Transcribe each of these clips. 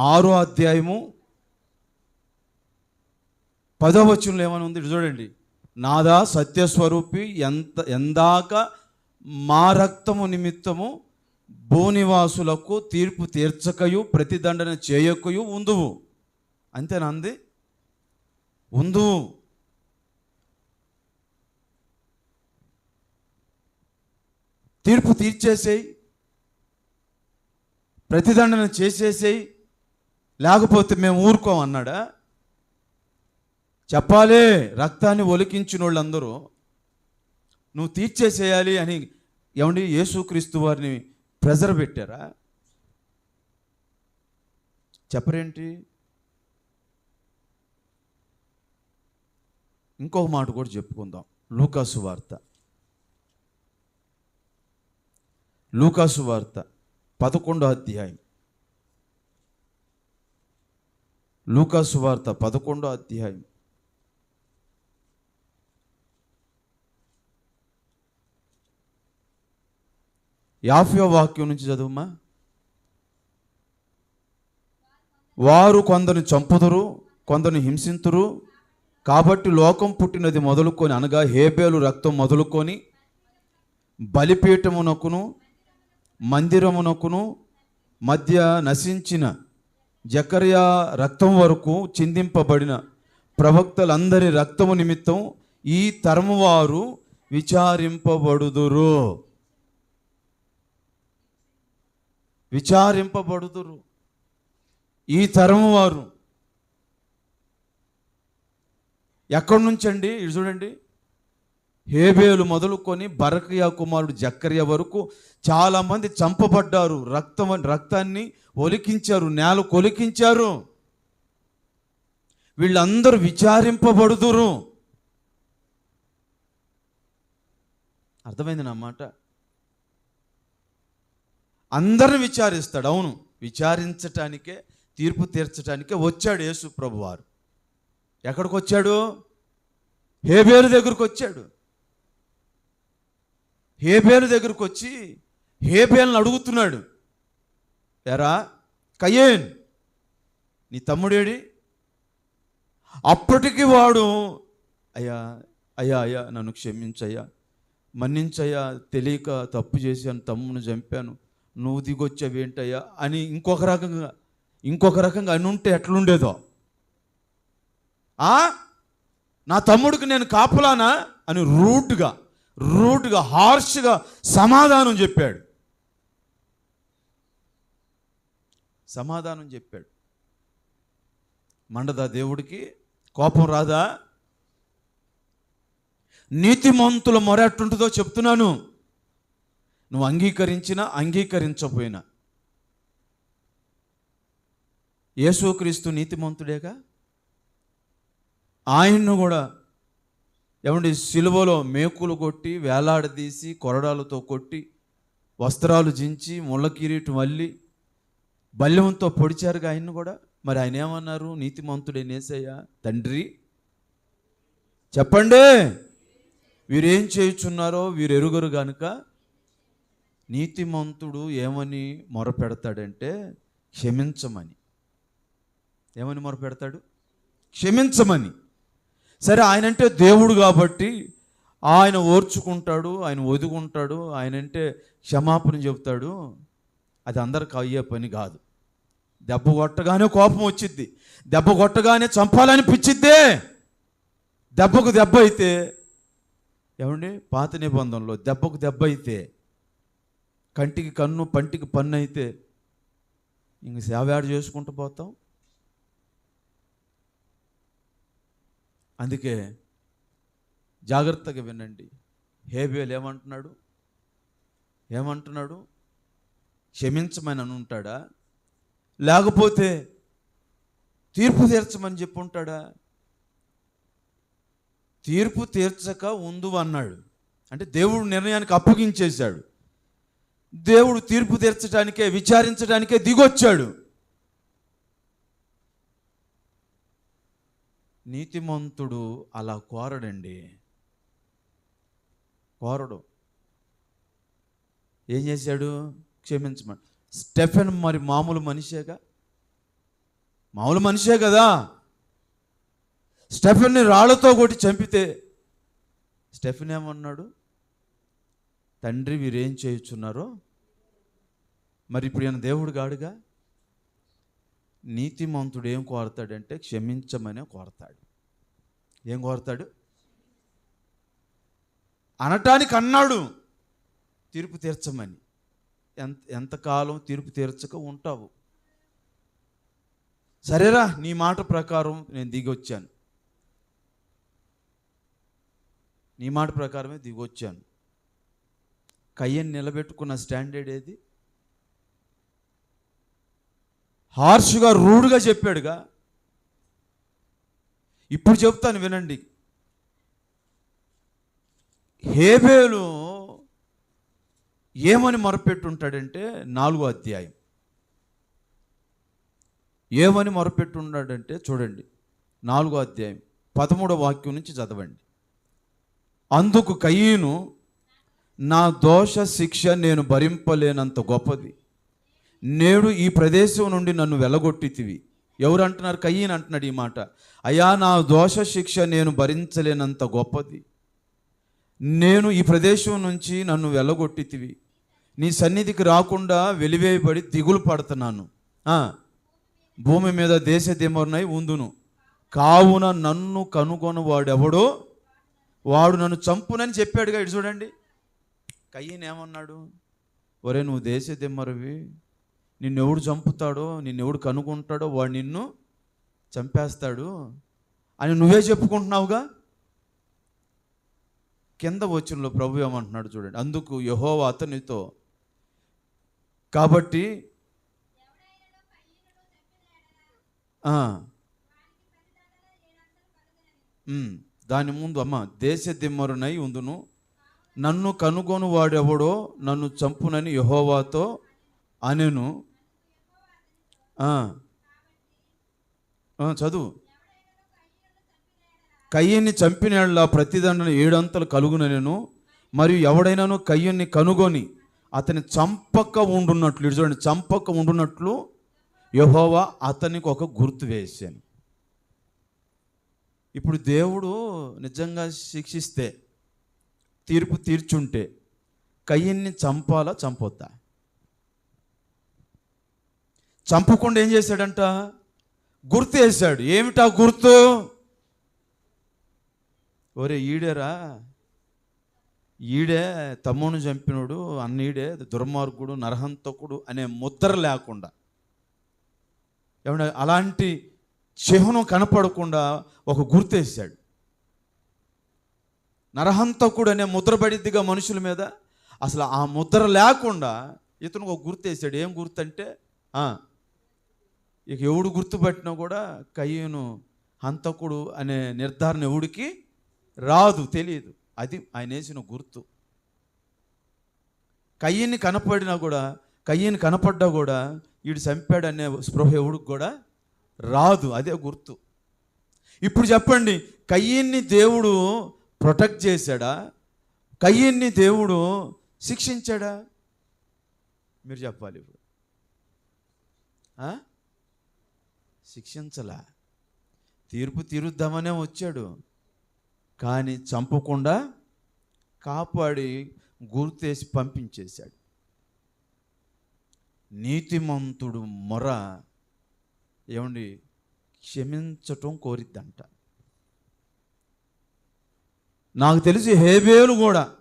ఆరో అధ్యాయము పదో వచనంలో ఏమైనా ఉంది? ఇటు చూడండి. నాదా సత్యస్వరూపి ఎంత ఎందాక మా రక్తము నిమిత్తము భూనివాసులకు తీర్పు తీర్చకయు ప్రతిదండన చేయకయు ఉందువు. అంతేనా అంది? ఉందువు. తీర్పు తీర్చేసేయి ప్రతిదండన చేసేసేయి లేకపోతే మేము ఊరుకోం అన్నాడా? రక్తాన్ని ఒలికించిన వాళ్ళందరూ నువ్వు తీర్చేసేయాలి అని ఏమండి యేసుక్రీస్తు వారిని ప్రెజర్ పెట్టారా? చెప్పరేంటి? ఇంకొక మాట కూడా చెప్పుకుందాం. లూకాసు వార్త. లూకాసు వార్త పదకొండో అధ్యాయం. లూకాసు వార్త పదకొండో అధ్యాయం. యాఫ్యో వాక్యం నుంచి చదువుమా? వారు కొందరిని చంపుదురు కొందరిని హింసింతురు కాబట్టి లోకం పుట్టినది మొదలుకొని అనగా హేబేలు రక్తం మొదలుకొని బలిపీఠమునకును మందిరమునకును మధ్య నశించిన జకర్యా రక్తం వరకు చిందింపబడిన ప్రవక్తలందరి రక్తము నిమిత్తం ఈ తరము వారు విచారింపబడుదురు. విచారింపబడుదురు. ఈ తరము వారు ఎక్కడి నుంచండి? ఇది చూడండి. హేబేలు మొదలుకొని బరకయా కుమారుడు జక్కర్య వరకు చాలామంది చంపబడ్డారు. రక్తం రక్తాన్ని ఒలికించారు నేల కొలికించారు. వీళ్ళందరూ విచారింపబడుదురు. అర్థమైంది నా మాట? అందరిని విచారిస్తాడు. అవును విచారించటానికే తీర్పు తీర్చటానికే వచ్చాడు యేసు ప్రభువారు. ఎక్కడికి వచ్చాడు హేబేలు దగ్గరకు వచ్చాడు. హేబేలు దగ్గరకు వచ్చి హేబేలను అడుగుతున్నాడు. ఎరా కయేన్ నీ తమ్ముడేడి? అప్పటికి వాడు అయ్యా అయ్యా అయ్యా నన్ను క్షమించయ్యా మన్నించయ్యా తెలియక తప్పు చేశాను తమ్ముని చంపాను నువ్వు దిగొచ్చావేంటయ్యా? అని ఇంకొక రకంగా ఇంకొక రకంగా అని ఉంటే ఎట్లుండేదో. ఆ నా తమ్ముడికి నేను కాపులానా? అని రూట్గా రూట్గా హార్ష్గా సమాధానం చెప్పాడు. సమాధానం చెప్పాడు. మండదా దేవుడికి? కోపం రాదా? నీతిమంతుల మొర ఎట్టుంటుందో చెప్తున్నాను. నువ్వు అంగీకరించినా అంగీకరించకపోయినా. యేసుక్రీస్తు నీతిమంతుడేగా? ఆయన్ను కూడా ఏమండి సిలువలో మేకులు కొట్టి వేలాడదీసి కొరడాలతో కొట్టి వస్త్రాలు జించి ముళ్ళ కిరీటం అల్లి బల్యంతో పొడిచారుగా ఆయన్ను కూడా? మరి ఆయన ఏమన్నారు? నీతిమంతుడే నేసయ్యా తండ్రి చెప్పండి. వీరేం చేయుచున్నారో వీరు ఎరుగరు గనుక? నీతిమంతుడు ఏమని మొరపెడతాడంటే క్షమించమని. ఏమని మొరపెడతాడు? క్షమించమని. సరే ఆయన అంటే దేవుడు కాబట్టి ఆయన ఓర్చుకుంటాడు ఆయన ఒదుగుంటాడు ఆయన అంటే క్షమాపణ చెబుతాడు. అది అందరికి అయ్యే పని కాదు. దెబ్బ కొట్టగానే కోపం వచ్చిద్ది. దెబ్బ కొట్టగానే చంపాలనిపించిద్దే. దెబ్బకు దెబ్బ అయితే ఏమండి? పాత నిబంధనలో దెబ్బకు దెబ్బ అయితే కంటికి కన్ను పంటికి పన్ను అయితే ఇంక సేవాడు చేసుకుంటూ పోతాం? అందుకే జాగ్రత్తగా వినండి. హేబియల్ ఏమంటున్నాడు? ఏమంటున్నాడు? క్షమించమని అని ఉంటాడా? లేకపోతే తీర్పు తీర్చమని చెప్పి ఉంటాడా? తీర్పు తీర్చక ఉందు అన్నాడు. అంటే దేవుడు నిర్ణయానికి అప్పగించేశాడు. దేవుడు తీర్పు తీర్చడానికే విచారించడానికే దిగొచ్చాడు. నీతిమంతుడు అలా కోరడండి. కోరడు. ఏం చేశాడు? క్షమించమని. స్టెఫెన్ మరి మామూలు మనిషేగా? మామూలు మనిషే కదా. స్టెఫెన్ని రాళ్ళతో కొట్టి చంపితే స్టెఫెన్ ఏమన్నాడు? తండ్రి వీరేం చేయుచున్నారో? మరి ఇప్పుడు ఈయన దేవుడు గాడుగా నీతిమంతుడు ఏం కోరతాడంటే క్షమించమనే కోరతాడు. ఏం కోరతాడు? అనటానికి అన్నాడు తీర్పు తీర్చమని. ఎంత ఎంతకాలం తీర్పు తీర్చక ఉంటావు? సరేరా నీ మాట ప్రకారం నేను దిగొచ్చాను. నీ మాట ప్రకారమే దిగొచ్చాను. కయ్యని నిలబెట్టుకున్న స్టాండర్డ్ ఏది? హార్ష్గా రూడ్గా చెప్పాడుగా. ఇప్పుడు చెప్తాను వినండి. హేబేలు ఏమని మొరపెట్టుంటాడంటే నాలుగో అధ్యాయం. ఏమని మొరపెట్టున్నాడంటే చూడండి నాలుగో అధ్యాయం పదమూడో వాక్యం నుంచి చదవండి. అందుకు కయ్యను నా దోష శిక్ష నేను భరింపలేనంత గొప్పది. నేడు ఈ ప్రదేశం నుండి నన్ను వెళ్ళగొట్టితివి ఎవరు అంటున్నారు కయ్యని అంటున్నాడు ఈ మాట. అయా నా దోష శిక్ష నేను భరించలేనంత గొప్పది. నేను ఈ ప్రదేశం నుంచి నన్ను వెళ్ళగొట్టితివి నీ సన్నిధికి రాకుండా వెలివేయబడి దిగులు పడుతున్నాను. భూమి మీద దేశ దిమరునై ఉందును. కావున నన్ను కనుగొను వాడెవడో వాడు నన్ను చంపునని చెప్పాడుగా. ఇటు చూడండి. కయ్యను ఏమన్నాడు? ఒరే నువ్వు దేశ దిమ్మరివి. నిన్నెవడు చంపుతాడో నిన్నెవడు కనుక్కుంటాడో వాడు నిన్ను చంపేస్తాడు అని నువ్వే చెప్పుకుంటున్నావుగా? కింద వచ్చినలో ప్రభు ఏమంటున్నాడు చూడండి. అందుకు యహోవా అతనితో కాబట్టి దాని ముందు అమ్మ దేశ దిమ్మరునై ఉందును. నన్ను కనుగొను వాడెవడో నన్ను చంపునని యహోవాతో అనెను. చదువు. కయ్యన్ని చంపినట్ల ప్రతిదండను ఏడంతలు కలుగునను మరియు ఎవడైనాను కయ్యన్ని కనుగొని అతని చంపక ఉండున్నట్లు ఇటు చూడండి చంపక ఉండున్నట్లు యహోవా అతనికి ఒక గుర్తు వేసాను ఇప్పుడు దేవుడు నిజంగా శిక్షిస్తే తీర్పు తీర్చుంటే కయ్యన్ని చంపాలా చంపొద్దా? చంపకుండా ఏం చేశాడంట? గుర్తు వేశాడు ఏమిటా గుర్తు? ఒరే ఈడేరా? ఈడే తమ్ముని చంపినోడు అన్నీడే దుర్మార్గుడు నరహంతకుడు అనే ముద్ర లేకుండా. ఏమన్నా అలాంటి చిహ్నం కనపడకుండా ఒక గుర్తేశాడు. నరహంతకుడు అనే ముద్ర పడిద్దిగా మనుషుల మీద. అసలు ఆ ముద్ర లేకుండా ఇతను ఒక గుర్తేశాడు. ఏం గుర్తంటే అంటే ఇక ఎవడు గుర్తుపట్టినా కూడా కయ్యను హంతకుడు అనే నిర్ధారణ ఎవడికి రాదు తెలియదు. అది ఆయన వేసిన గుర్తు. కయ్యని కనపడినా కూడా కయ్యని కనపడ్డా కూడా వీడు చంపాడనే స్పృహ ఎవడికి కూడా రాదు అదే గుర్తు. ఇప్పుడు చెప్పండి కయ్యన్ని దేవుడు ప్రొటెక్ట్ చేశాడా? కయ్యన్ని దేవుడు శిక్షించాడా? మీరు చెప్పాలి ఇప్పుడు. శిక్షించలా. తీర్పు తీరుద్దామనే వచ్చాడు. కానీ చంపకుండా కాపాడి గుర్తేసి పంపించేశాడు. నీతిమంతుడు మొర ఏమండి? క్షమించటం కోరిద్దంట. నాకు తెలిసి హేబేలు కూడా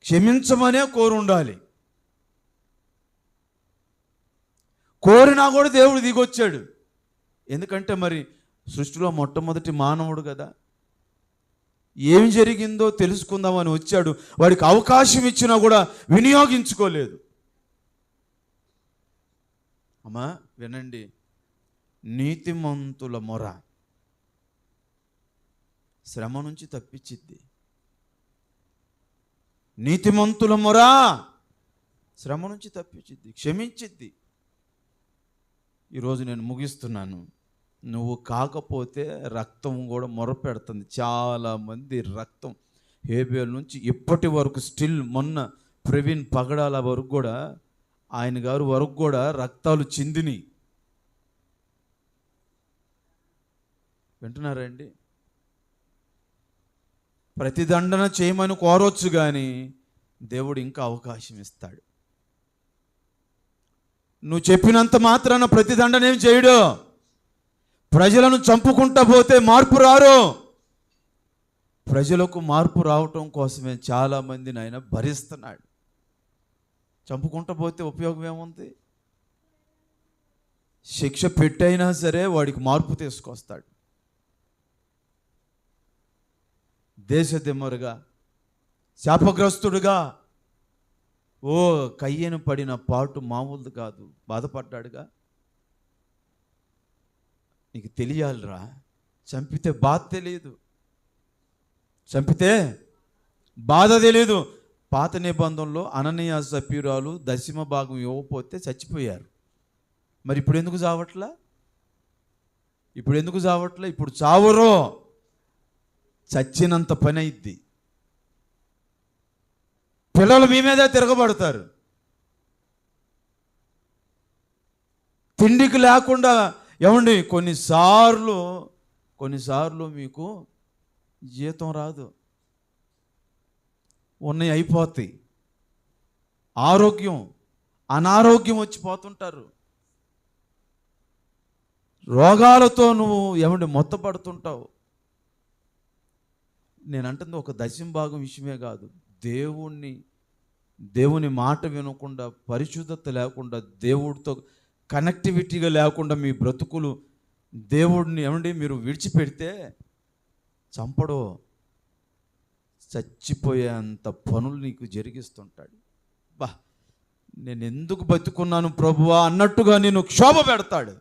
క్షమించమనే కోరుండాలి ఉండాలి కోరినా కూడా దేవుడు దిగొచ్చాడు. ఎందుకంటే మరి సృష్టిలో మొట్టమొదటి మానవుడు కదా. ఏం జరిగిందో తెలుసుకుందామని వచ్చాడు. వాడికి అవకాశం ఇచ్చినా కూడా వినియోగించుకోలేదు. అమ్మా వినండి. నీతిమంతుల మొర శ్రమ నుంచి తప్పించిద్ది. నీతిమంతుల మొర శ్రమ నుంచి తప్పించిద్ది క్షమించిద్ది. ఈరోజు నేను ముగిస్తున్నాను. నువ్వు కాకపోతే రక్తం కూడా మొరపెడుతుంది. చాలామంది రక్తం హేబేల్ నుంచి ఇప్పటి వరకు స్టిల్ మొన్న ప్రవీణ్ పగడాల వరకు కూడా ఆయన గారు వరకు కూడా రక్తాలు చిందిని వింటున్నారండి ప్రతిదండన చేయమని కోరొచ్చు కానీ దేవుడు ఇంకా అవకాశం ఇస్తాడు. నువ్వు చెప్పినంత మాత్రాన ప్రతిదండనేం చేయడు. ప్రజలను చంపుకుంటా పోతే మార్పు రారు. ప్రజలకు మార్పు రావటం కోసమే చాలామందిని ఆయన భరిస్తున్నాడు. చంపుకుంటా పోతే ఉపయోగం ఏముంది? శిక్ష పెట్టైనా సరే వాడికి మార్పు తీసుకొస్తాడు. దేశదిమ్మరుగా శాపగ్రస్తుడుగా ఓ కయ్యను పడిన పాటు మామూలుది కాదు. బాధపడ్డాడుగా? నీకు తెలియాలిరా. చంపితే బాధ తెలియదు. చంపితే బాధ తెలియదు. పాత నిబంధనలో అననీయ సభ్యురాలు దశమ భాగం ఇవ్వకపోతే చచ్చిపోయారు. మరి ఇప్పుడు ఎందుకు చావట్లా? ఇప్పుడు ఎందుకు చావట్లా? ఇప్పుడు చావరో. చచ్చినంత పని అయిద్ది. పిల్లలు మీ మీదే తిరగబడతారు. తిండికి లేకుండా ఏమండి కొన్నిసార్లు కొన్నిసార్లు మీకు జీతం రాదు. ఉన్నాయి అయిపోతాయి. ఆరోగ్యం అనారోగ్యం వచ్చి పోతుంటారు. రోగాలతో నువ్వు ఏమండి మొత్తపడుతుంటావు. నేను అంటుంది ఒక దశం భాగం విషయమే కాదు. దేవుణ్ణి దేవుని మాట వినకుండా పరిశుద్ధత లేకుండా దేవుడితో కనెక్టివిటీగా లేకుండా మీ బ్రతుకులు దేవుడిని ఏమండి? మీరు విడిచిపెడితే చంపడో. చచ్చిపోయేంత పనులు నీకు జరిగిస్తుంటాడు. బా నేను ఎందుకు బతుకున్నాను ప్రభువా అన్నట్టుగా నేను క్షోభ పెడతాడు.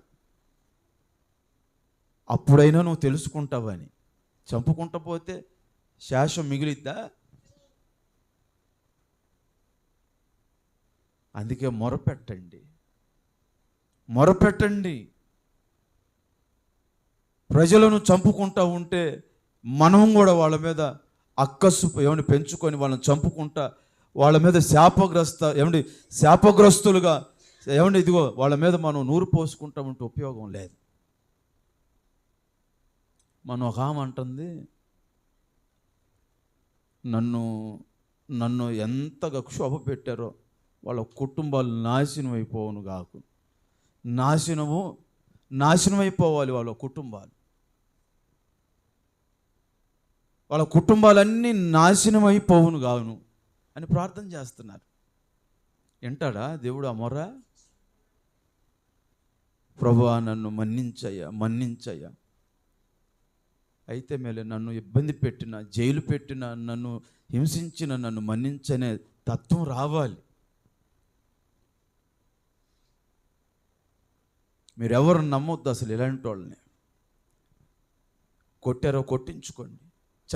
అప్పుడైనా నువ్వు తెలుసుకుంటావని. చంపుకుంటా పోతే శాశ్వం మిగిలిద్దా? అందుకే మొరపెట్టండి. మొరపెట్టండి. ప్రజలను చంపుకుంటా ఉంటే మనం కూడా వాళ్ళ మీద అక్కసు ఏమని పెంచుకొని వాళ్ళని చంపుకుంటా వాళ్ళ మీద శాపగ్రస్త ఏమండి శాపగ్రస్తులుగా ఏమండి ఇదిగో వాళ్ళ మీద మనం నూరు పోసుకుంటా ఉంటే ఉపయోగం లేదు. మనం ఒక ఆమె అంటుంది నన్ను నన్ను ఎంతగా క్షోభ పెట్టారో వాళ్ళ కుటుంబాలు నాశనం అయిపోవును కాకు నాశనము నాశనం అయిపోవాలి వాళ్ళ కుటుంబాలు. వాళ్ళ కుటుంబాలన్నీ నాశనం అయిపోవును కావును అని ప్రార్థన చేస్తున్నారు. వింటాడా దేవుడు అమరా ప్రభువా నన్ను మన్నించయ్యా మన్నించయ్యా. అయితే మేలే నన్ను ఇబ్బంది పెట్టిన జైలు పెట్టిన నన్ను హింసించిన నన్ను మన్నించనే తత్వం రావాలి. మీరు ఎవరు నమ్మొద్దు అసలు ఇలాంటి వాళ్ళని. కొట్టారో కొట్టించుకోండి.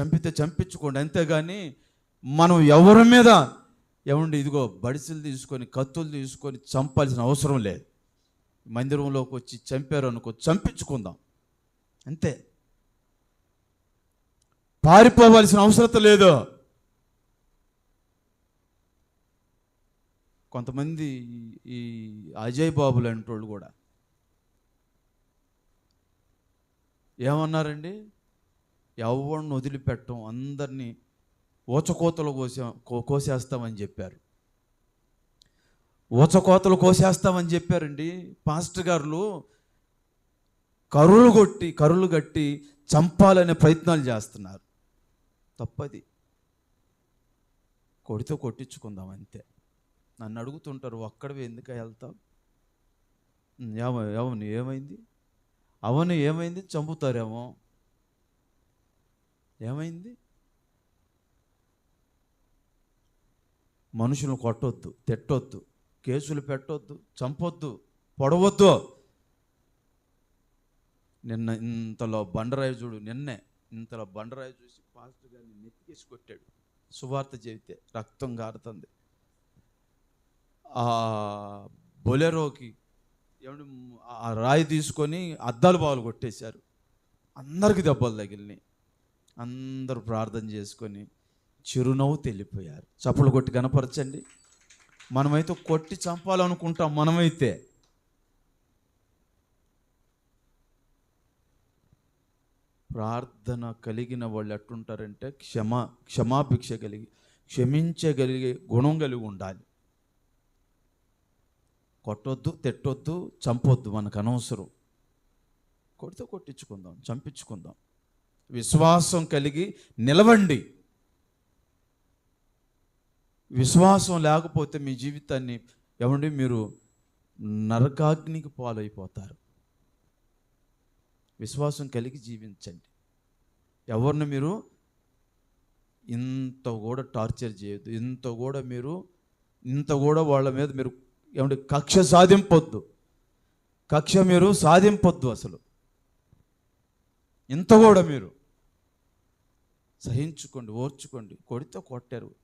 చంపితే చంపించుకోండి. అంతేగాని మనం ఎవరి మీద? ఏమండి ఇదిగో బడిసెలు తీసుకొని కత్తులు తీసుకొని చంపాల్సిన అవసరం లేదు. మందిరంలోకి వచ్చి చంపారు అనుకో చంపించుకుందాం. అంతే. పారిపోవాల్సిన అవసరం లేదు. కొంతమంది ఈ అజయ్ బాబులు అంటోళ్ళు కూడా ఏమన్నారండి? ఎవరిని వదిలిపెట్టం అందరినీ ఊచకోతలు కోసే కో- కోసేస్తామని చెప్పారు. ఊచకోతలు కోసేస్తామని చెప్పారండి. పాస్టర్ గారులు కరులు కొట్టి కరులు కట్టి చంపాలనే ప్రయత్నాలు చేస్తున్నారు. తప్పది. కొడితో కొట్టించుకుందాం అంతే. నన్ను అడుగుతుంటారు ఒక్కడివి ఎందుకు వెళ్తాం ఏమ అవును ఏమైంది? అవను ఏమైంది చంపుతారేమో? ఏమైంది? మనుషులను కొట్టొద్దు తిట్టొద్దు కేసులు పెట్టొద్దు చంపొద్దు పొడవద్దు. నిన్న ఇంతలో బండరాయి చూడు నిన్నే ఇంతలో బండరాయి చూసి పాస్టర్ గారిని నెత్తికేసి కొట్టాడు. సువార్త చెబితే రక్తం గారుతుంది. ఆ బొలెరోకి ఏమంటే ఆ రాయి తీసుకొని అద్దాలు బావులు కొట్టేశారు. అందరికి దెబ్బలు తగిలినాయి. అందరూ ప్రార్థన చేసుకొని చిరునవ్వు తెలిపోయారు చప్పులు కొట్టి కనపరచండి మనమైతే కొట్టి చంపాలనుకుంటాం మనమైతే. ప్రార్థన కలిగిన వాళ్ళు ఎట్టుంటారంటే క్షమా క్షమాభిక్ష కలిగి క్షమించగలిగే గుణం కలిగి ఉండాలి. కొట్టొద్దు తిట్టొద్దు చంపొద్దు మనకు అనవసరం. కొడితే కొట్టించుకుందాం చంపించుకుందాం. విశ్వాసం కలిగి నిలవండి. విశ్వాసం లేకపోతే మీ జీవితాన్ని ఏమండి మీరు నరకాగ్నికి పాలైపోతారు. విశ్వాసం కలిగి జీవించండి. ఎవరిని మీరు ఇంత కూడా టార్చర్ చేయొద్దు. ఇంత కూడా మీరు ఇంత కూడా వాళ్ళ మీద మీరు ఏమంటే కక్ష సాధింపొద్దు. కక్ష మీరు సాధింపొద్దు అసలు. ఇంత కూడా మీరు సహించుకోండి ఓర్చుకోండి. కొడితే కొట్టారు.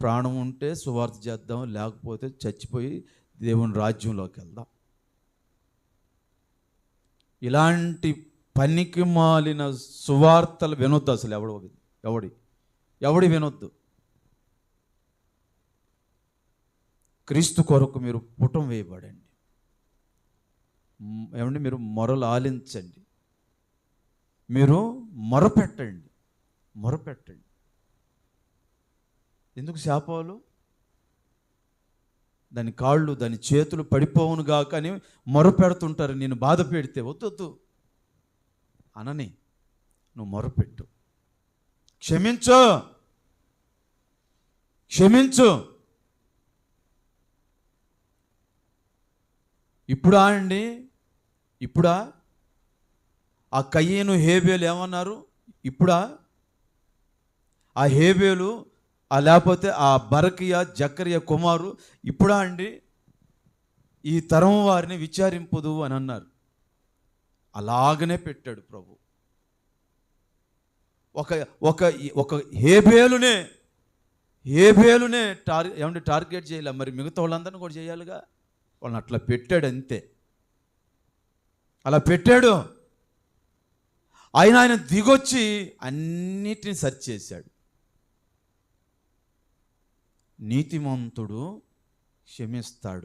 ప్రాణం ఉంటే సువార్త చేద్దాం లేకపోతే చచ్చిపోయి దేవుని రాజ్యంలోకి వెళ్దాం. ఇలాంటి పనికి మాలిన సువార్తలు వినొద్దు అసలు ఎవడు ఎవడి? ఎవడి వినొద్దు? క్రీస్తు కొరకు మీరు పుటం వేయబడండి. ఏమండి? మీరు మొరలు ఆలించండి. మీరు మొరపెట్టండి. మొరపెట్టండి. ఎందుకు శాపాలు? దాని కాళ్ళు దాని చేతులు పడిపోవును గాక అని మొరపెడుతుంటారు. నేను బాధ పెడితే వద్దొద్దు. అనని నువ్వు మొరపెట్టు. క్షమించు. క్షమించు. ఇప్పుడా అండి? ఇప్పుడా? ఆ కయ్యను హేబేలు ఏమన్నారు? ఇప్పుడా? ఆ హేబేలు ఆ లేకపోతే ఆ బరకియ జకరియ కుమారు ఇప్పుడా అండి? ఈ తరం వారిని విచారింపుదు అని అన్నారు. అలాగనే పెట్టాడు ప్రభు. ఒక ఒక ఒక హేబేలునే హేబేలునే టార్ ఏమంటే టార్గెట్ చేయాలి? మరి మిగతా వాళ్ళందరినీ కూడా చేయాలిగా? వాళ్ళని అట్లా పెట్టాడు అంతే. అలా పెట్టాడు. ఆయన ఆయన దిగొచ్చి అన్నిటిని సెర్చ్ చేశాడు. నీతిమంతుడు క్షమిస్తాడు.